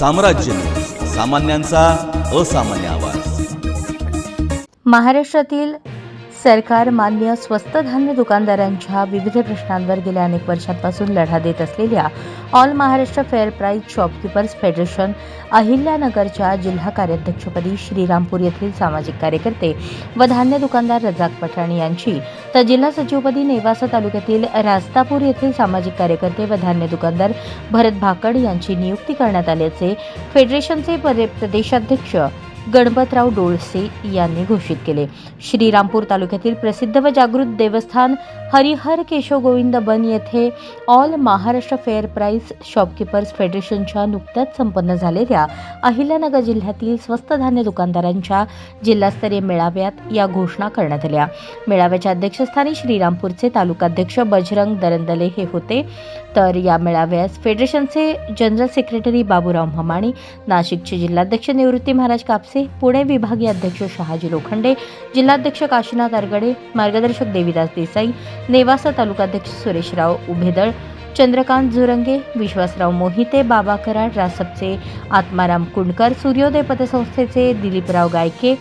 साम्राज्य. सामान्यांचा असामान्य आवाज. महाराष्ट्रातील सरकार मान्य स्वस्त धान्य दुकानदारांच्या विविध प्रश्नांवर गेल्या अनेक वर्षांपासून लढा देत असलेल्या all Maharashtra fair price shopkeepers federation अहिल्यानगरच्या जिल्हा कार्याध्यक्षपदी श्रीरामपूर येथील सामाजिक कार्यकर्ते व धान्य दुकानदार रजाक पठाण यांची तर जिल्हा सचिवपदी नेवासा तालुक्यातील रास्तापूर येथील सामाजिक कार्यकर्ते व धान्य दुकानदार भरत भाकड यांची नियुक्ती करण्यात आल्याचे फेडरेशनचे प्रदेशाध्यक्ष गणपतराव डोळसे यांनी घोषित केले. श्रीरामपूर तालुक्यातील प्रसिद्ध व जागृत देवस्थान हरिहर केशव गोविंद बन येथे all Maharashtra fair price shopkeepers फेडरेशनच्या नुकत्याच संपन्न झालेल्या अहिल्यानगर जिल्ह्यातील स्वस्त धान्य दुकानदारांच्या जिल्हास्तरीय मेळाव्यात या घोषणा करण्यात आल्या. मेळाव्याच्या अध्यक्षस्थानी श्रीरामपूरचे तालुकाध्यक्ष बजरंग दरंदले हे होते. तर या मेळाव्यास फेडरेशनचे जनरल सेक्रेटरी बाबूराव म्हमाणे नाशिकचे जिल्हाध्यक्ष निवृत्ती महाराज कापसे पुणे विभागीय अध्यक्ष शहाजी लोखंडे जिल्हाध्यक्ष काशीनाथ आरगडे मार्गदर्शक देवीदास देसाई नेवासा तालुकाध्यक्ष सुरेशराव उभेदळ चंद्रकांत झुरंगे विश्वासराव मोहिते बाबा कराड रासपचे आत्माराम कुंडकर सूर्योदय पतसंस्थेचे दिलीपराव गायके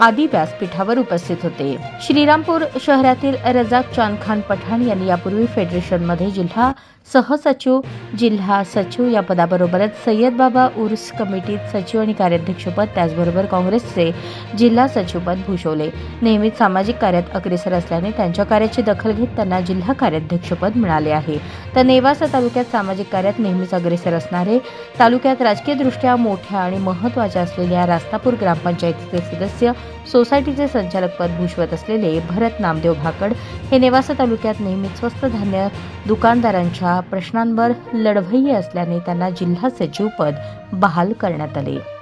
आदी व्यासपीठावर उपस्थित होते. श्रीरामपूर शहरातील रजाक चांदखान पठाण यांनी यापूर्वी फेडरेशनमध्ये जिल्हा सहसचिव जिल्हा सचिव या पदाबरोबरच सय्यद बाबा उर्स कमिटीत सचिव आणि कार्याध्यक्षपद त्याचबरोबर काँग्रेसचे जिल्हा सचिवपद भूषवले. नेहमीच सामाजिक कार्यात अग्रेसर असल्याने त्यांच्या कार्याची दखल घेत त्यांना जिल्हा कार्याध्यक्षपद मिळाले आहे. तर नेवासा तालुक्यात सामाजिक कार्यात नेहमीच अग्रेसर असणारे तालुक्यात राजकीयदृष्ट्या मोठ्या आणि महत्त्वाच्या असलेल्या रास्तापूर ग्रामपंचायतीचे सदस्य सोसायटीचे संचालक पद भूषवत असलेले भरत नामदेव भाकड हे नेवासा तालुक्यात नेहमीच स्वस्त धान्य दुकानदारांच्या प्रश्नांवर लढवय्ये असल्याने त्यांना जिल्हा सचिव पद बहाल करण्यात आले.